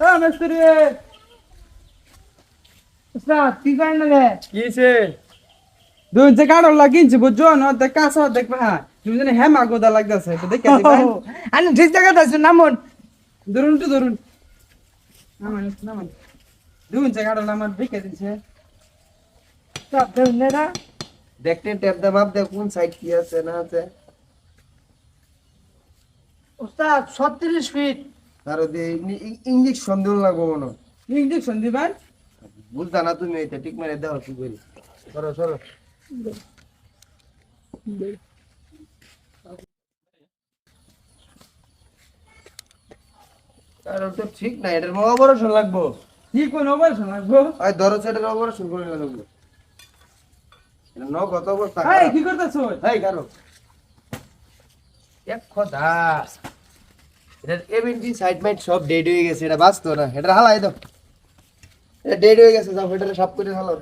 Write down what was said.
ও মিস্ত্রি। উস্তাদ কি করেন রে? কিছে দুই যে কাড়ো লাগিনছি বুঝছ? না দেখ কাছে দেখবা হ্যাঁ তুমি জানি হ্যাঁ মাগোদা লাগতাছে তো দেখে দিবা আমি ঠিক জায়গাতে আছি নামন। ধরুন তো ধরুন। নামান নামান। দুই যে কাড়ো আমার দেখে দিছে। সব দেউন না দেখতে ট্যাপ দা মাপ দে কোন সাইড কি আছে না আছে। উস্তাদ ছত্রিশ ফিট আর ইংলিশ সন্দেহ লাগবো মনে। ইঞ্জেকশন দিবেন বুঝতা না তুমি এটা ঠিক মারে দাও কি করি। সরো সরো। আর ওটা ঠিক না এটার অপারেশন লাগবো? কি কোন অপারেশন লাগবো? ওই ধরো সেটার অপারেশন করে লাগবো এটা ন অবস্থা কি করতেছো? এই কারও এক এটার সাইড মাইট সব ডেড হয়ে গেছে, এটা বাঁচতো না। এটা হালাই দাও। এটা ডেড হয়ে গেছে, যাও এটা সাফ করে হালাও।